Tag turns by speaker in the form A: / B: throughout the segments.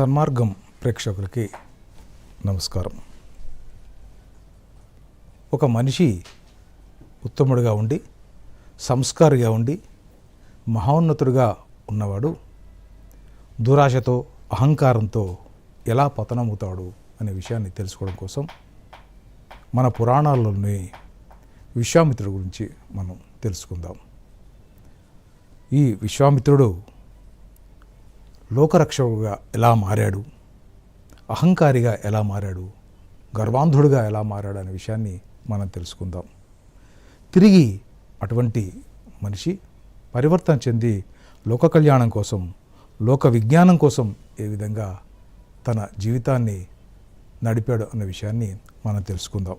A: సన్మార్గం ప్రేక్షకులకి నమస్కారం. ఒక మనిషి ఉత్తముడిగా ఉండి సంస్కారిగా ఉండి మహోన్నతుడిగా ఉన్నవాడు దురాశతో అహంకారంతో ఎలా పతనమవుతాడు అనే విషయాన్ని తెలుసుకోవడం కోసం మన పురాణాల్లోని విశ్వామిత్రుడి గురించి మనం తెలుసుకుందాం. ఈ విశ్వామిత్రుడు లోకరక్షకుగా ఎలా మారాడు? అహంకారిగా ఎలా మారాడు? గర్వాంధుడుగా ఎలా మారాడు అనే విషయాన్ని మనం తెలుసుకుందాం. తిరిగి అటువంటి మనిషి పరివర్తన చెంది లోక కళ్యాణం కోసం లోక విజ్ఞానం కోసం ఏ విధంగా తన జీవితాన్ని నడిపాడు అన్న విషయాన్ని మనం తెలుసుకుందాం.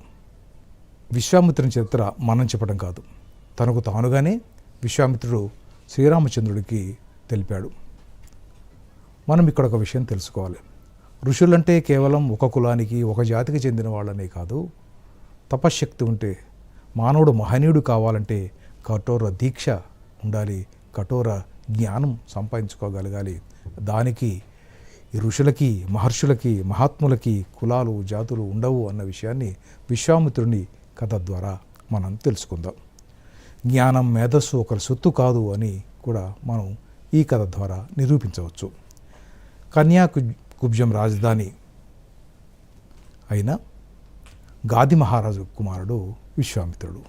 A: విశ్వామిత్రుని చరిత్ర మనం చెప్పడం కాదు. తనకు తానుగానే విశ్వామిత్రుడు శ్రీరామచంద్రుడికి తెలిపాడు. మనం ఇక్కడ ఒక విషయం తెలుసుకోవాలి. ఋషులంటే కేవలం ఒక కులానికి ఒక జాతికి చెందిన వాళ్ళనే కాదు. తపశ్శక్తి ఉంటే మానవుడు మహనీయుడు కావాలంటే కఠోర దీక్ష ఉండాలి. కఠోర జ్ఞానం సంపాదించుకోగలగాలి. దానికి ఈ ఋషులకి మహర్షులకి మహాత్ములకి కులాలు జాతులు ఉండవు అన్న విషయాన్ని విశ్వామిత్రుని కథ ద్వారా మనం తెలుసుకుందాం. జ్ఞానం మేధస్సు ఒకరి సొత్తు కాదు అని కూడా మనం ఈ కథ ద్వారా నిరూపించవచ్చు. కన్యాకు కుబ్జం రాజధాని అయిన గాది మహారాజు కుమారుడు విశ్వామిత్రుడు.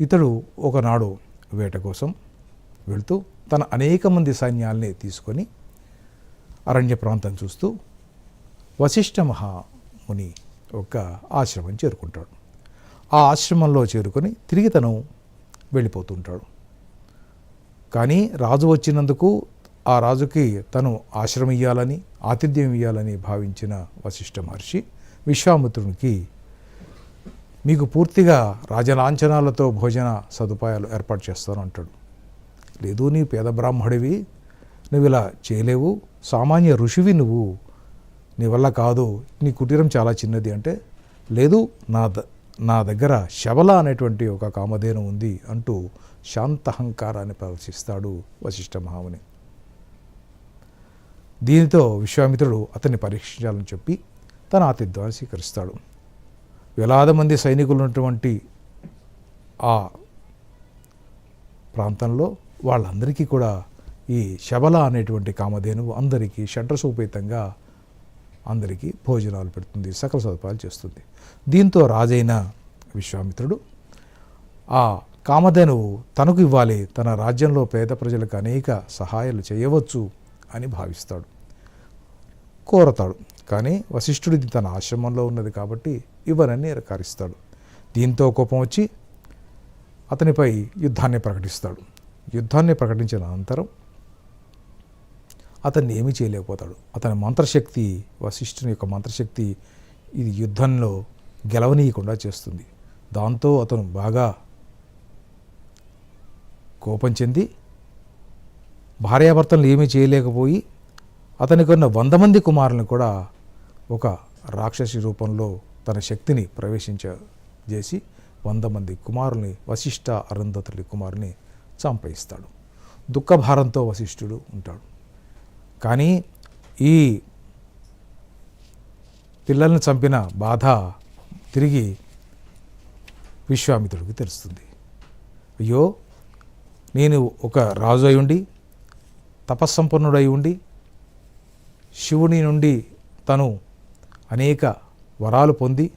A: ఇతడు ఒకనాడు వేట కోసం వెళుతూ తన అనేక మంది సైన్యాల్ని తీసుకొని అరణ్య ప్రాంతం చూస్తూ వశిష్ఠ మహాముని ఒక ఆశ్రమం చేరుకుంటాడు. ఆ ఆశ్రమంలో చేరుకొని తిరిగి తను వెళ్ళిపోతుంటాడు. కానీ రాజు వచ్చినందుకు ఆ రాజుకి తను ఆశ్రమం ఇవ్వాలని ఆతిథ్యం ఇవ్వాలని భావించిన వశిష్ఠ మహర్షి విశ్వామిత్రునికి మీకు పూర్తిగా రాజలాంఛనాలతో భోజన సదుపాయాలు ఏర్పాటు చేస్తాను అంటాడు. లేదు నీ పేద బ్రాహ్మడివి నువ్వు ఇలా చేయలేవు సామాన్య ఋషివి నువ్వు నీ వల్ల కాదు నీ కుటీరం చాలా చిన్నది అంటే లేదు నా ద నా దగ్గర శబల అనేటువంటి ఒక కామధేను ఉంది అంటూ శాంతహంకారాన్ని ప్రదర్శిస్తాడు వశిష్ఠ మహాముని. దీనితో విశ్వామిత్రుడు అతన్ని పరీక్షించాలని చెప్పి తన ఆతిథ్యాన్ని స్వీకరిస్తాడు. వేలాది మంది సైనికులు ఉన్నటువంటి ఆ ప్రాంతంలో వాళ్ళందరికీ కూడా ఈ శబల అనేటువంటి కామధేనువు అందరికీ షడ్రసోపేతంగా అందరికీ భోజనాలు పెడుతుంది సకల సదుపాయాలు చేస్తుంది. దీంతో రాజైన విశ్వామిత్రుడు ఆ కామధేనువు తనకు ఇవ్వాలి తన రాజ్యంలో పేద ప్రజలకు అనేక సహాయాలు చేయవచ్చు అని భావిస్తాడు. కోరతాడు. కానీ వశిష్ఠుడిది తన ఆశ్రమంలో ఉన్నది కాబట్టి ఇవ్వనని నిరకారిస్తాడు దీంతో కోపం వచ్చి అతనిపై యుద్ధాన్ని ప్రకటిస్తాడు. యుద్ధాన్ని ప్రకటించిన అనంతరం అతన్ని ఏమీ చేయలేకపోతాడు. అతని మంత్రశక్తి వశిష్ఠుని యొక్క మంత్రశక్తి ఇది యుద్ధంలో గెలవనీయకుండా చేస్తుంది. దాంతో అతను బాగా కోపం చెంది భార్యాభర్తలు ఏమీ చేయలేకపోయి అతనికి ఉన్న వంద మంది కుమారులను కూడా ఒక రాక్షసి రూపంలో తన శక్తిని ప్రవేశించ చేసి వంద మంది కుమారుని వశిష్ఠ అరుంధతుడి కుమారుని చంపయిస్తాడు దుఃఖభారంతో వశిష్ఠుడు ఉంటాడు. కానీ ఈ పిల్లల్ని చంపిన బాధ తిరిగి విశ్వామిత్రుడికి తెలుస్తుంది. అయ్యో నేను ఒక రాజు అయి ఉండి తపస్సంపన్నుడై ఉండి శివుని నుండి తను అనేక వరాలు పొంది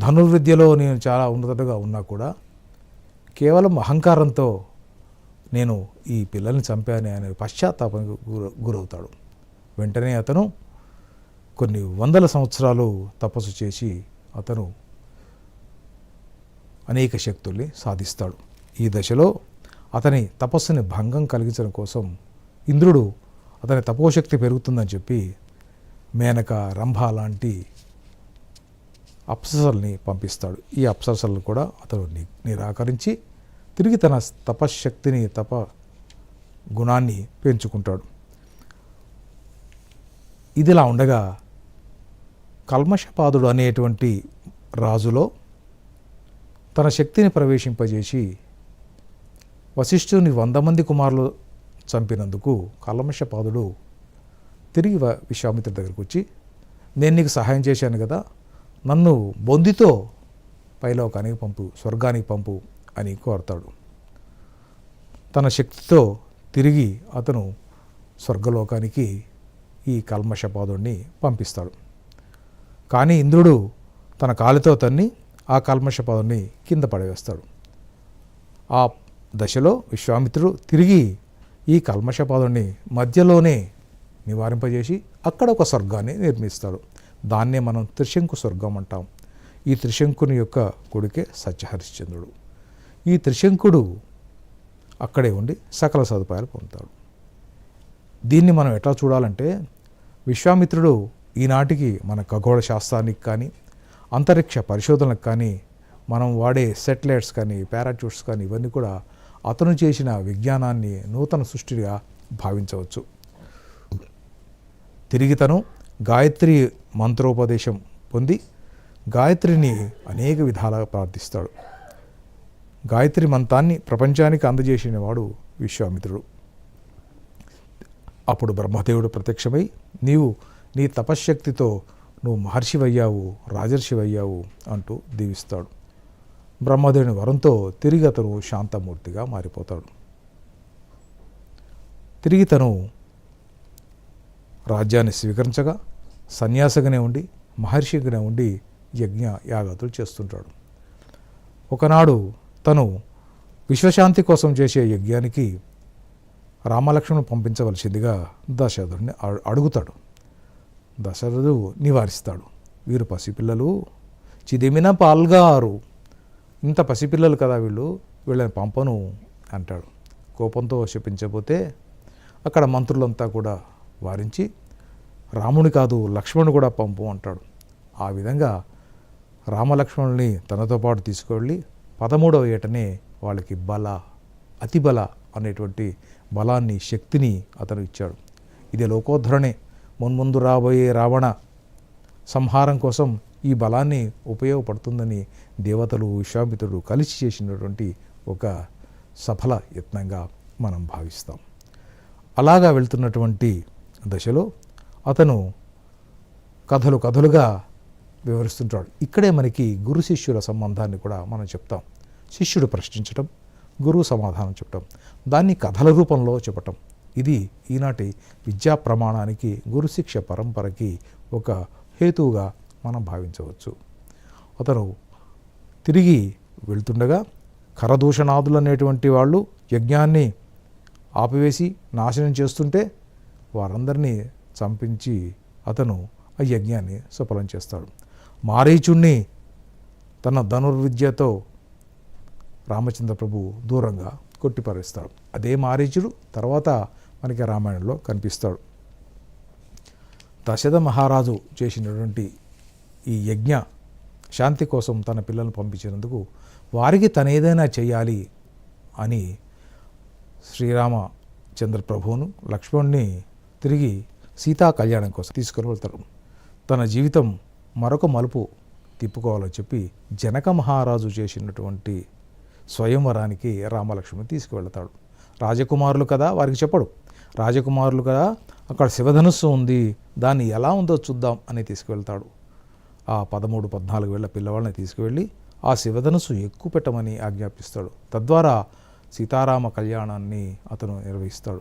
A: ధనుర్విద్యలో నేను చాలా ఉన్నతగా ఉన్నా కూడా కేవలం అహంకారంతో నేను ఈ పిల్లల్ని చంపాను అనే పశ్చాత్తాపానికి గుర గురవుతాడు. వెంటనే అతను కొన్ని వందల సంవత్సరాలు తపస్సు చేసి అతను అనేక శక్తుల్ని సాధిస్తాడు. ఈ దశలో అతని తపస్సుని భంగం కలిగించడం కోసం ఇంద్రుడు అతని తపోశక్తి పెరుగుతుందని చెప్పి మేనక రంభ లాంటి అప్సరసల్ని పంపిస్తాడు. ఈ అప్సరసలను కూడా అతను ని- నిరాకరించి తిరిగి తన తపశ్శక్తిని తప గుణాన్ని పెంచుకుంటాడు. ఇదిలా ఉండగా కల్మషపాదుడు అనేటువంటి రాజులో తన శక్తిని ప్రవేశింపజేసి వశిష్ఠుని వంద మంది కుమారులు చంపినందుకు కల్మషపాదుడు తిరిగి వ- విశ్వామిత్రుడి దగ్గరికి వచ్చి నేను నీకు సహాయం చేశాను కదా నన్ను బొందితో పైలోకానికి పంపు స్వర్గానికి పంపు అని కోరతాడు. తన శక్తితో తిరిగి అతను స్వర్గలోకానికి ఈ కల్మషపాదుడిని పంపిస్తాడు. కానీ ఇంద్రుడు తన కాలితో తన్ని ఆ కల్మషపాదుడిని కింద పడవేస్తాడు. ఆ దశలో విశ్వామిత్రుడు తిరిగి ఈ కల్మషపాదుని మధ్యలోనే నివారింపజేసి అక్కడ ఒక స్వర్గాన్ని నిర్మిస్తాడు. దాన్నే మనం త్రిశంకు స్వర్గం అంటాం. ఈ త్రిశంకుని యొక్క కొడుకే సత్యహరిశ్చంద్రుడు. ఈ త్రిశంకుడు అక్కడే ఉండి సకల సదుపాయాలు పొందుతాడు. దీన్ని మనం ఎట్లా చూడాలంటే విశ్వామిత్రుడు ఈనాటికి మన ఖగోళ శాస్త్రానికి కానీ అంతరిక్ష పరిశోధనలకు కానీ మనం వాడే సెటిలైట్స్ కానీ పారాచూట్స్ కానీ ఇవన్నీ కూడా అతను చేసిన విజ్ఞానాన్ని నూతన సృష్టిగా భావించవచ్చు. తిరిగి తను గాయత్రి మంత్రోపదేశం పొంది గాయత్రిని అనేక విధాలుగా ప్రార్థిస్తాడు. గాయత్రి మంత్రాన్ని ప్రపంచానికి అందజేసిన వాడు విశ్వామిత్రుడు. అప్పుడు బ్రహ్మదేవుడు ప్రత్యక్షమై నీవు నీ తపశ్శక్తితో నువ్వు మహర్షివయ్యావు రాజర్షివయ్యావు అంటూ దీవిస్తాడు. బ్రహ్మదేవుని వరంతో తిరిగి అతను శాంతమూర్తిగా మారిపోతాడు. తిరిగి తను రాజ్యాన్ని స్వీకరించగా సన్యాసగానే ఉండి మహర్షిగానే ఉండి యజ్ఞ యాగాతులు చేస్తుంటాడు. ఒకనాడు తను విశ్వశాంతి కోసం చేసే యజ్ఞానికి రామలక్ష్మణ్ పంపించవలసిందిగా దశరథుడిని అడుగుతాడు. దశరథుడు నివారిస్తాడు. వీరు పసిపిల్లలు చిదిమిన పాల్గారు. ఇంత పసిపిల్లలు కదా వీళ్ళు వీళ్ళని పంపను అంటాడు. కోపంతో శపించబోతే అక్కడ మంత్రులంతా కూడా వారించి రాముని కాదు లక్ష్మణుడు కూడా పంపు అంటాడు. ఆ విధంగా రామలక్ష్మణుల్ని తనతో పాటు తీసుకువెళ్ళి పదమూడవ ఏటనే వాళ్ళకి బల అతిబల అనేటువంటి బలాన్ని శక్తిని అతను ఇచ్చాడు. ఇది లోకోద్ధరణే. మున్ముందు రాబోయే రావణ సంహారం కోసం ఈ బలాన్ని ఉపయోగపడుతుందని దేవతలు విశ్వామిత్రుడు కలిసి చేసినటువంటి ఒక సఫల యత్నంగా మనం భావిస్తాం. అలాగా వెళ్తున్నటువంటి దశలో అతను కథలు కథలుగా వివరిస్తుంటాడు. ఇక్కడే మనకి గురు శిష్యుల సంబంధాన్ని కూడా మనం చెప్తాం. శిష్యుడు ప్రశ్నించటం గురువు సమాధానం చెప్పటం దాన్ని కథల రూపంలో చెప్పటం. ఇది ఈనాటి విద్యా ప్రమాణానికి గురుశిక్ష పరంపరకి ఒక హేతువుగా మనం భావించవచ్చు. అతను తిరిగి వెళ్తుండగా కరదూషణాదులు అనేటువంటి వాళ్ళు యజ్ఞాన్ని ఆపివేసి నాశనం చేస్తుంటే వారందరినీ చంపించి అతను ఆ యజ్ఞాన్ని సఫలం చేస్తాడు. మారీచుణ్ణి తన ధనుర్విద్యతో రామచంద్ర ప్రభు దూరంగా కొట్టిపరేస్తాడు. అదే మారీచుడు తర్వాత మనకి రామాయణంలో కనిపిస్తాడు. దశద మహారాజు చేసినటువంటి ఈ యజ్ఞ శాంతి కోసం తన పిల్లలను పంపించినందుకు వారికి తనేదైనా చేయాలి అని శ్రీరామచంద్ర ప్రభువును లక్ష్మణ్ణి తిరిగి సీతా కళ్యాణం కోసం తీసుకుని వెళ్తారు. తన జీవితం మరొక మలుపు తిప్పుకోవాలని చెప్పి జనక మహారాజు చేసినటువంటి స్వయంవరానికి రామలక్ష్మి తీసుకువెళ్తాడు. రాజకుమారులు కదా వారికి చెప్పడు. రాజకుమారులు కదా అక్కడ శివధనుస్సు ఉంది దాన్ని ఎలా ఉందో చూద్దాం అని తీసుకువెళ్తాడు. ఆ పదమూడు పద్నాలుగు వేల పిల్లవాళ్ళని తీసుకువెళ్ళి ఆ శివధనుసు ఎక్కువ పెట్టమని ఆజ్ఞాపిస్తాడు. తద్వారా సీతారామ కళ్యాణాన్ని అతను నిర్వహిస్తాడు.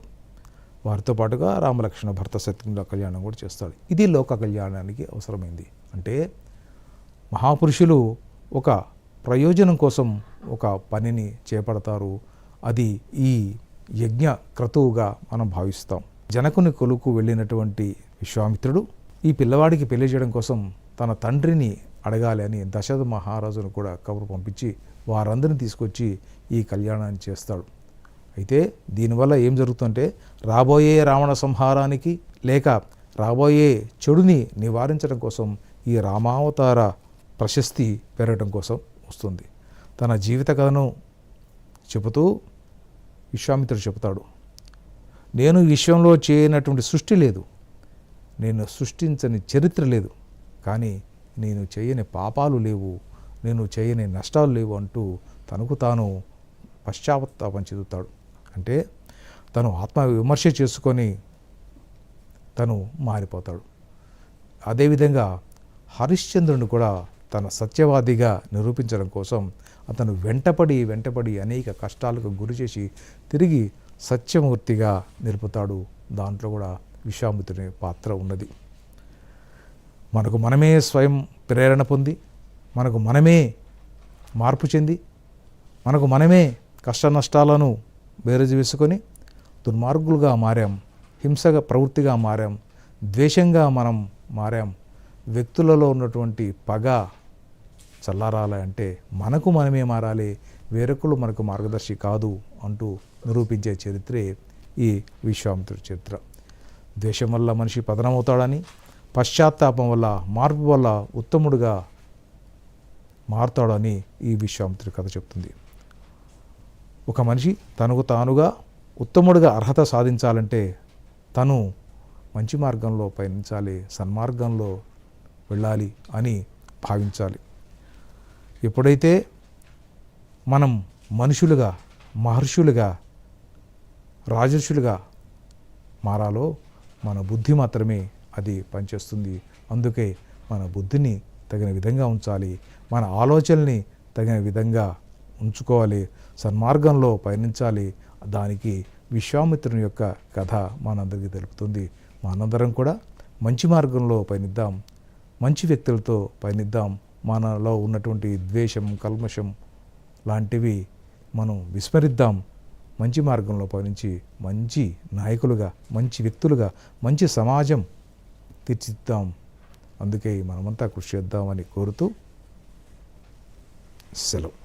A: వారితో పాటుగా రామలక్ష్మణ భర్త శత్రుఘ్నుల కళ్యాణం కూడా చేస్తాడు. ఇది లోక కళ్యాణానికి అవసరమైంది. అంటే మహాపురుషులు ఒక ప్రయోజనం కోసం ఒక పనిని చేపడతారు. అది ఈ యజ్ఞ క్రతువుగా మనం భావిస్తాం. జనకుని కొలుకు వెళ్ళినటువంటి విశ్వామిత్రుడు ఈ పిల్లవాడికి పెళ్ళి చేయడం కోసం తన తండ్రిని అడగాలి అని దశరథ మహారాజును కూడా కబురు పంపించి వారందరిని తీసుకొచ్చి ఈ కళ్యాణాన్ని చేస్తాడు. అయితే దీనివల్ల ఏం జరుగుతుందంటే రాబోయే రావణ సంహారానికి లేక రాబోయే చెడుని నివారించడం కోసం ఈ రామావతార ప్రశస్తి పెరగడం కోసం వస్తుంది. తన జీవిత కథను చెబుతూ విశ్వామిత్రుడు చెబుతాడు నేను ఈ విశ్వంలో చేయనటువంటి సృష్టి లేదు. నేను సృష్టించని చరిత్ర లేదు. కానీ నేను చేయని పాపాలు లేవు నేను చేయని నష్టాలు లేవు అంటూ తనకు తాను పశ్చాత్తాపం చెందుతాడు. అంటే తను ఆత్మ విమర్శ చేసుకొని తను మారిపోతాడు. అదేవిధంగా హరిశ్చంద్రుని కూడా తన సత్యవాదిగా నిరూపించడం కోసం అతను వెంటపడి వెంటపడి అనేక కష్టాలకు గురి చేసి తిరిగి సత్యమూర్తిగా నిలుపుతాడు. దాంట్లో కూడా విశ్వామిత్రుని పాత్ర ఉన్నది. మనకు మనమే స్వయం ప్రేరణ పొంది మనకు మనమే మార్పు చెంది మనకు మనమే కష్ట నష్టాలను బేరజు వేసుకొని దుర్మార్గులుగా మారాం హింసగా ప్రవృత్తిగా మారాం ద్వేషంగా మనం మారాం. వ్యక్తులలో ఉన్నటువంటి పగ చల్లారాలి అంటే మనకు మనమే మారాలి వేరొకరు మనకు మార్గదర్శి కాదు అంటూ నిరూపించే చరిత్రే ఈ విశ్వామిత్రుడి చరిత్ర. ద్వేషం వల్ల మనిషి పతనమవుతాడని పశ్చాత్తాపం వల్ల మార్పు వల్ల ఉత్తముడుగా మారుతాడని ఈ విశ్వామిత్రుడి కథ చెప్తుంది. ఒక మనిషి తనకు తానుగా ఉత్తముడిగా అర్హత సాధించాలంటే తను మంచి మార్గంలో పయనించాలి సన్మార్గంలో వెళ్ళాలి అని భావించాలి. ఎప్పుడైతే మనం మనుషులుగా మహర్షులుగా రాజర్షులుగా మారాలో మన బుద్ధి మాత్రమే అది పనిచేస్తుంది. అందుకే మన బుద్ధిని తగిన విధంగా ఉంచాలి. మన ఆలోచనని తగిన విధంగా ఉంచుకోవాలి. సన్మార్గంలో పయనించాలి. దానికి విశ్వామిత్రుని యొక్క కథ మనందరికీ తెలుపుతుంది. మనందరం కూడా మంచి మార్గంలో పయనిద్దాం. మంచి వ్యక్తులతో పయనిద్దాం. మనలో ఉన్నటువంటి ద్వేషం కల్మషం లాంటివి మనం విస్మరిద్దాం. మంచి మార్గంలో పయనించి మంచి నాయకులుగా మంచి వ్యక్తులుగా మంచి సమాజం తీర్చిద్దాం. అందుకే మనమంతా కృషి చేద్దామని కోరుతూ సెలవు.